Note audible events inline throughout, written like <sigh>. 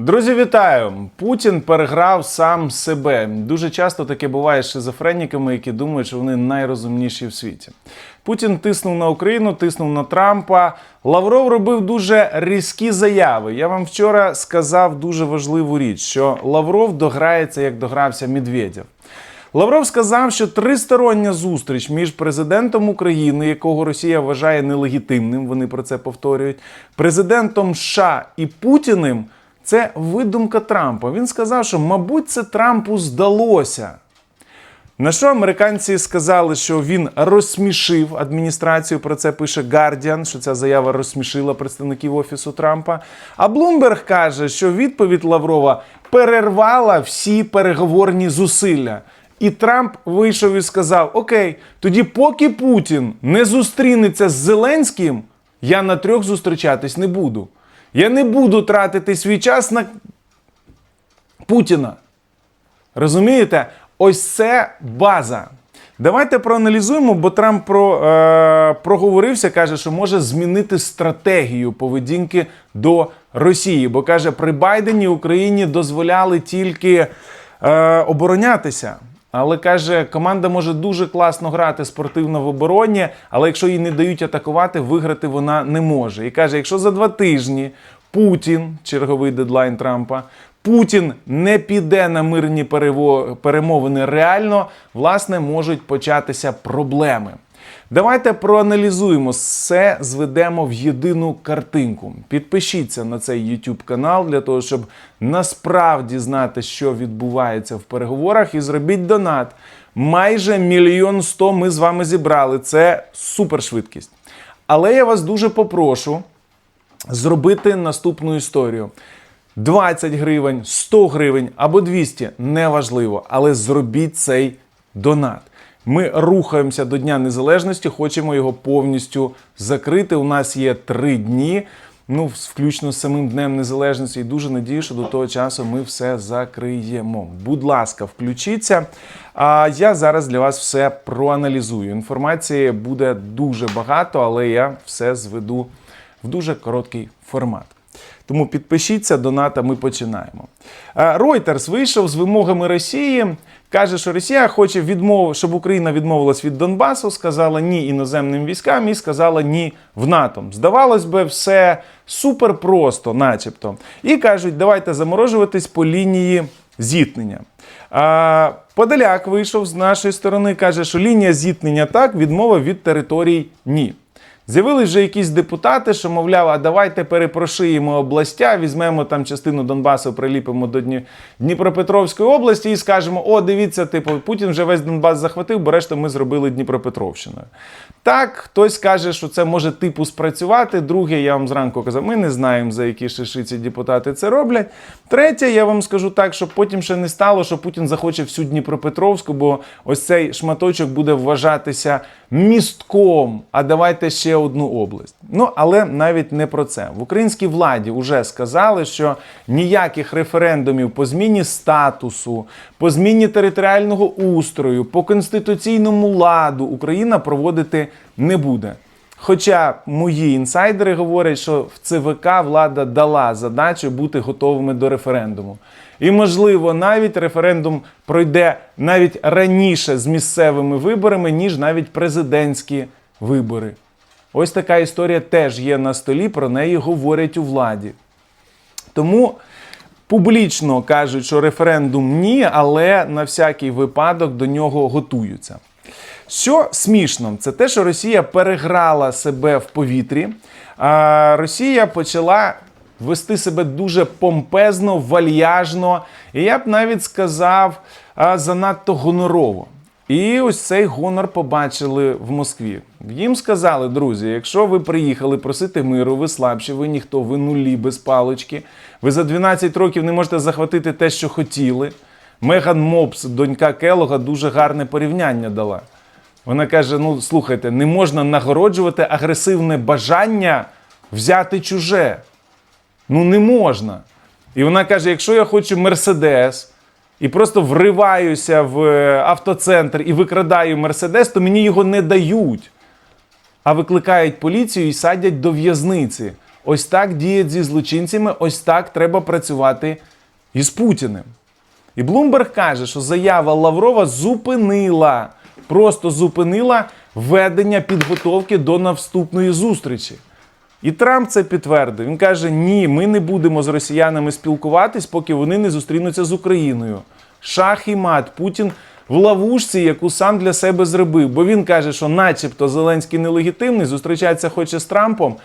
Друзі, вітаю! Путін переграв сам себе. Дуже часто таке буває з шизофреніками, які думають, що вони найрозумніші в світі. Путін тиснув на Україну, тиснув на Трампа. Лавров робив дуже різкі заяви. Я вам вчора сказав дуже важливу річ, що Лавров дограється, як догрався Медведєв. Лавров сказав, що тристороння зустріч між президентом України, якого Росія вважає нелегітимним, вони про це повторюють, президентом США і Путіним це видумка Трампа. Він сказав, що, мабуть, це Трампу здалося. На що американці сказали, що він розсмішив адміністрацію. Про це пише Guardian, що ця заява розсмішила представників офісу Трампа. А Блумберг каже, що відповідь Лаврова перервала всі переговорні зусилля. І Трамп вийшов і сказав: Окей, тоді, поки Путін не зустрінеться з Зеленським, я на трьох зустрічатись не буду. Я не буду тратити свій час на Путіна. Розумієте? Ось це база. Давайте проаналізуємо, бо Трамп про, е, проговорився, каже, що може змінити стратегію поведінки до Росії. Бо каже, при Байдені Україні дозволяли тільки е, оборонятися. Але каже, команда може дуже класно грати спортивно в обороні, але якщо їй не дають атакувати, виграти вона не може. І каже, якщо за два тижні Путін, черговий дедлайн Трампа, Путін не піде на мирні перемовини реально, власне, можуть початися проблеми. Давайте проаналізуємо все, зведемо в єдину картинку. Підпишіться на цей YouTube канал для того, щоб насправді знати, що відбувається в переговорах, і зробіть донат. Майже мільйон сто ми з вами зібрали. Це супершвидкість. Але я вас дуже попрошу зробити наступну історію. 20 гривень, 100 гривень або 200 неважливо, але зробіть цей донат. Ми рухаємося до Дня Незалежності, хочемо його повністю закрити. У нас є три дні, ну, включно з самим Днем Незалежності. І дуже надію, що до того часу ми все закриємо. Будь ласка, включіться. А я зараз для вас все проаналізую. Інформації буде дуже багато, але я все зведу в дуже короткий формат. Тому підпишіться, доната, ми починаємо. Е, Reuters вийшов з вимогами Росії. Каже, що Росія хоче відмов, щоб Україна відмовилась від Донбасу, сказала ні іноземним військам і сказала ні в НАТО. Здавалось би, все супер просто, начебто. І кажуть, давайте заморожуватись по лінії зіткнення. А, Подоляк вийшов з нашої сторони, каже, що лінія зіткнення так, відмова від територій ні. З'явились вже якісь депутати, що мовляв, а давайте перепрошиємо областя, візьмемо там частину Донбасу, приліпимо до Дні... Дніпропетровської області і скажемо: о, дивіться, типу, Путін вже весь Донбас захватив, бо решту ми зробили Дніпропетровщиною. Так, хтось каже, що це може типу спрацювати. Друге, я вам зранку казав, ми не знаємо, за які шишиці депутати це роблять. Третє, я вам скажу так, щоб потім ще не стало, що Путін захоче всю Дніпропетровську, бо ось цей шматочок буде вважатися містком. А давайте ще одну область. Ну але навіть не про це. В українській владі вже сказали, що ніяких референдумів по зміні статусу, по зміні територіального устрою, по конституційному ладу Україна проводити не буде. Хоча мої інсайдери говорять, що в ЦВК влада дала задачу бути готовими до референдуму. І, можливо, навіть референдум пройде навіть раніше з місцевими виборами, ніж навіть президентські вибори. Ось така історія теж є на столі, про неї говорять у владі. Тому публічно кажуть, що референдум ні, але на всякий випадок до нього готуються. Що смішно, це те, що Росія переграла себе в повітрі. А Росія почала вести себе дуже помпезно, вальяжно, і я б навіть сказав, занадто гонорово. І ось цей гонор побачили в Москві. Їм сказали, друзі, якщо ви приїхали просити миру, ви слабші, ви ніхто, ви нулі без палички. Ви за 12 років не можете захватити те, що хотіли. Меган Мопс, донька Келога, дуже гарне порівняння дала. Вона каже: ну слухайте, не можна нагороджувати агресивне бажання взяти чуже. Ну не можна. І вона каже: якщо я хочу Мерседес і просто вриваюся в е, автоцентр і викрадаю Мерседес, то мені його не дають, а викликають поліцію і садять до в'язниці. ось так діють зі злочинцями, ось так треба працювати із Путіним. І Блумберг каже, що заява Лаврова зупинила, просто зупинила ведення підготовки до наступної зустрічі. І Трамп це підтвердив. Він каже: ні, ми не будемо з росіянами спілкуватись, поки вони не зустрінуться з Україною. Шах і мат, Путін в ловушці, яку сам для себе зробив. Бо він каже, що начебто Зеленський нелегітимний, зустрічається хоче з Трампом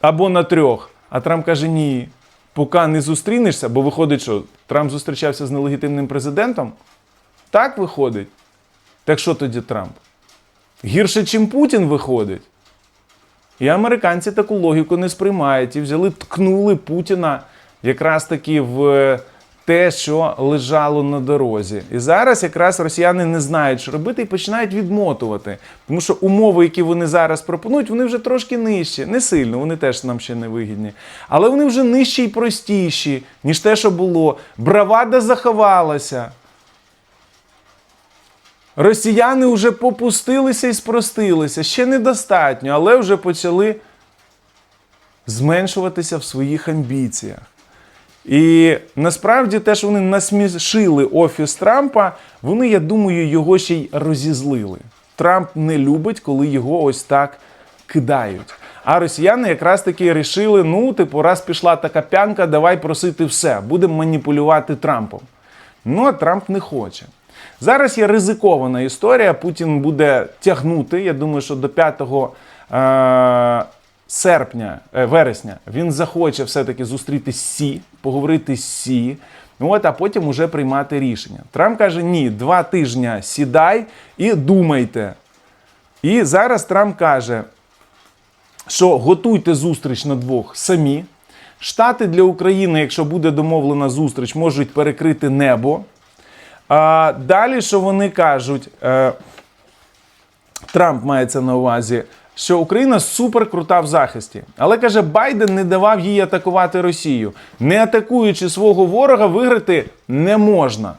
або на трьох. А Трамп каже: ні, поки не зустрінешся, бо виходить, що Трамп зустрічався з нелегітимним президентом. Так виходить. Так що тоді Трамп? Гірше, чим Путін виходить. І американці таку логіку не сприймають і взяли, ткнули Путіна якраз таки в те, що лежало на дорозі. І зараз якраз росіяни не знають, що робити, і починають відмотувати. Тому що умови, які вони зараз пропонують, вони вже трошки нижчі. Не сильно, вони теж нам ще не вигідні. Але вони вже нижчі і простіші, ніж те, що було. Бравада заховалася. Росіяни вже попустилися і спростилися. Ще недостатньо, але вже почали зменшуватися в своїх амбіціях. І насправді те, що вони насмішили офіс Трампа, вони, я думаю, його ще й розізлили. Трамп не любить, коли його ось так кидають. А росіяни якраз таки рішили: ну, типу, раз пішла така п'янка, давай просити все, будемо маніпулювати Трампом. Ну, а Трамп не хоче. Зараз є ризикована історія. Путін буде тягнути. Я думаю, що до 5 е- серпня, е, вересня він захоче все-таки зустріти Сі, поговорити з Сі. От, а потім уже приймати рішення. Трамп каже: ні, два тижні сідай і думайте. І зараз Трамп каже, що готуйте зустріч на двох самі. Штати для України, якщо буде домовлена зустріч, можуть перекрити небо. А далі, що вони кажуть, е, Трамп мається на увазі, що Україна супер крута в захисті. Але каже, Байден не давав їй атакувати Росію. Не атакуючи свого ворога, виграти не можна.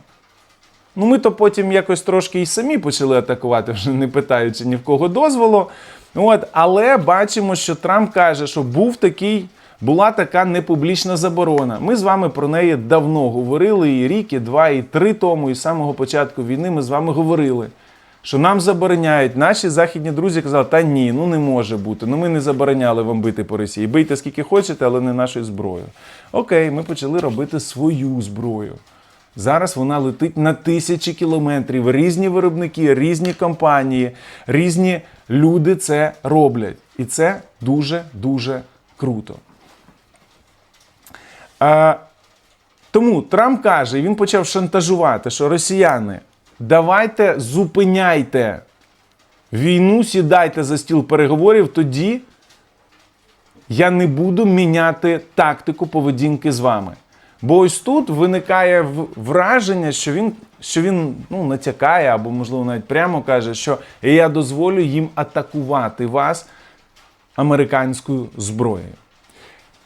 Ну, ми то потім якось трошки і самі почали атакувати, <laughs> вже не питаючи ні в кого дозволу. От, але бачимо, що Трамп каже, що був такий. Була така непублічна заборона. Ми з вами про неї давно говорили і рік, і два, і три тому, і з самого початку війни ми з вами говорили, що нам забороняють. Наші західні друзі казали, та ні, ну не може бути. Ну ми не забороняли вам бити по Росії. Бийте скільки хочете, але не нашою зброєю. Окей, ми почали робити свою зброю. Зараз вона летить на тисячі кілометрів. Різні виробники, різні компанії, різні люди це роблять. І це дуже дуже круто. А, тому Трамп каже, він почав шантажувати, що росіяни, давайте зупиняйте війну, сідайте за стіл переговорів, тоді я не буду міняти тактику поведінки з вами. Бо ось тут виникає враження, що він, що він ну, натякає або, можливо, навіть прямо каже, що я дозволю їм атакувати вас американською зброєю.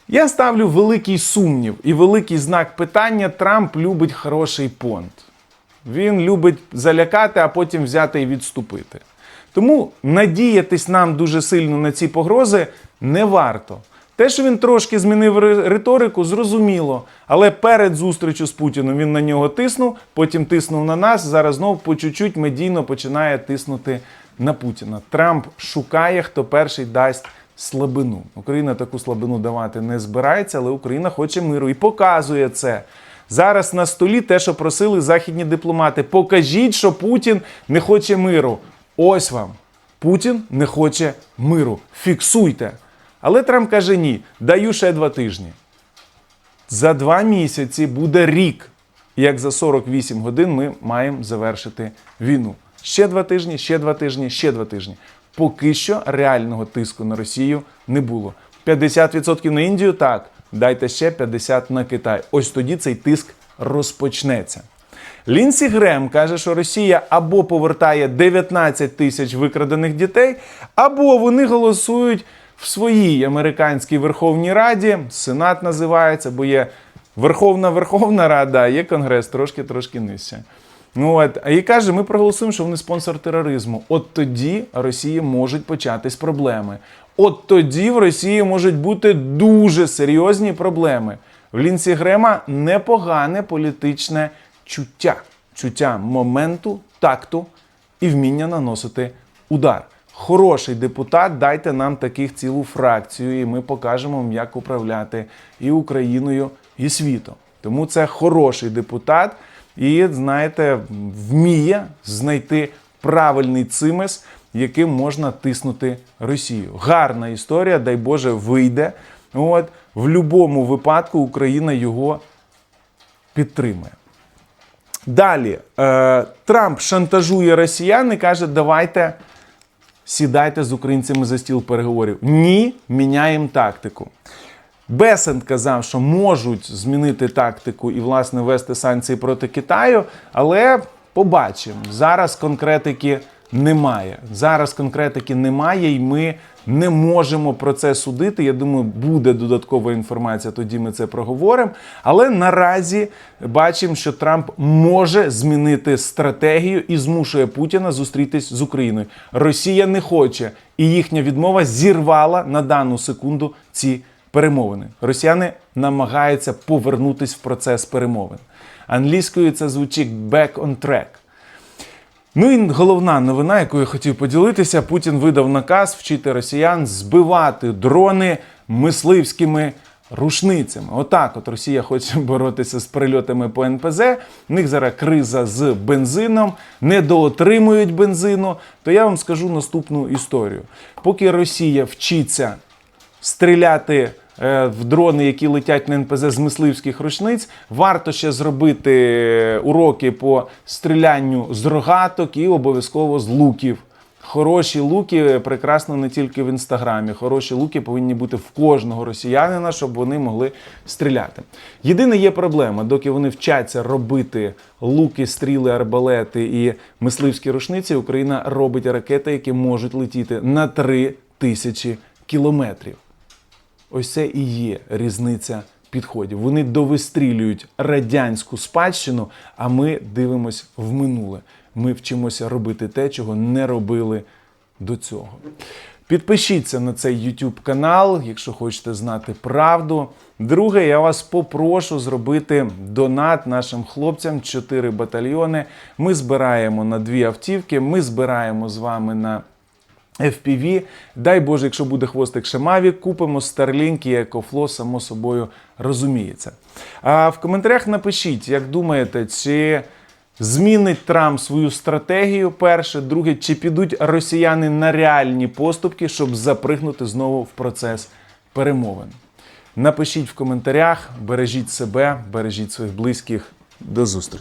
Я ставлю великий сумнів і великий знак питання. Трамп любить хороший понт. Він любить залякати, а потім взяти і відступити. Тому надіятись нам дуже сильно на ці погрози не варто. Те, що він трошки змінив риторику, зрозуміло. Але перед зустрічю з Путіним він на нього тиснув, потім тиснув на нас. Зараз знову по чуть-чуть медійно починає тиснути на Путіна. Трамп шукає, хто перший дасть слабину. Україна таку слабину давати не збирається, але Україна хоче миру і показує це. Зараз на столі те, що просили західні дипломати. Покажіть, що Путін не хоче миру. Ось вам. Путін не хоче миру. Фіксуйте. Але Трамп каже: ні, даю ще два тижні. За два місяці буде рік, як за 48 годин ми маємо завершити війну. Ще два тижні, ще два тижні, ще два тижні. Поки що реального тиску на Росію не було. 50% на Індію так. Дайте ще 50% на Китай. Ось тоді цей тиск розпочнеться. Лінсі Грем каже, що Росія або повертає 19 тисяч викрадених дітей, або вони голосують в своїй американській Верховній Раді. Сенат називається, бо є Верховна Верховна Рада, а є Конгрес трошки-трошки нижче. Ну от, і каже, ми проголосуємо, що вони спонсор тероризму. От тоді Росії можуть початись проблеми. От тоді в Росії можуть бути дуже серйозні проблеми. В Лінсі Грема непогане політичне чуття, чуття моменту, такту і вміння наносити удар. Хороший депутат, дайте нам таких цілу фракцію, і ми покажемо як управляти і Україною, і світом. Тому це хороший депутат, і знаєте, вміє знайти правильний цимес, яким можна тиснути Росію. Гарна історія, дай Боже, вийде. От в будь-якому випадку Україна його підтримує. Далі е, Трамп шантажує росіян і каже, давайте сідайте з українцями за стіл переговорів. Ні, міняємо тактику. Бесент казав, що можуть змінити тактику і, власне, ввести санкції проти Китаю, але побачимо. Зараз конкретики немає. Зараз конкретики немає, і ми не можемо про це судити. Я думаю, буде додаткова інформація, тоді ми це проговоримо. Але наразі бачимо, що Трамп може змінити стратегію і змушує Путіна зустрітись з Україною. Росія не хоче, і їхня відмова зірвала на дану секунду ці перемовини. Росіяни намагаються повернутись в процес перемовин. Англійською це звучить back on track. Ну і головна новина, яку я хотів поділитися: Путін видав наказ вчити росіян збивати дрони мисливськими рушницями. Отак, от Росія хоче <laughs> боротися з прильотами по НПЗ. В них зараз криза з бензином, недоотримують бензину. То я вам скажу наступну історію. Поки Росія вчиться стріляти в дрони, які летять на НПЗ з мисливських рушниць, варто ще зробити уроки по стрілянню з рогаток і обов'язково з луків. Хороші луки прекрасно не тільки в інстаграмі. Хороші луки повинні бути в кожного росіянина, щоб вони могли стріляти. Єдине є проблема, доки вони вчаться робити луки, стріли, арбалети і мисливські рушниці, Україна робить ракети, які можуть летіти на 3 тисячі кілометрів. Ось це і є різниця підходів. Вони довистрілюють радянську спадщину, а ми дивимось в минуле. Ми вчимося робити те, чого не робили до цього. Підпишіться на цей YouTube канал, якщо хочете знати правду. Друге, я вас попрошу зробити донат нашим хлопцям 4 батальйони. Ми збираємо на дві автівки. Ми збираємо з вами на FPV. Дай Боже, якщо буде хвостик Шамаві, купимо Starlink і EcoFlow, само собою розуміється. А в коментарях напишіть, як думаєте, чи змінить Трамп свою стратегію? Перше, друге, чи підуть росіяни на реальні поступки, щоб запригнути знову в процес перемовин? Напишіть в коментарях, бережіть себе, бережіть своїх близьких. До зустрічі!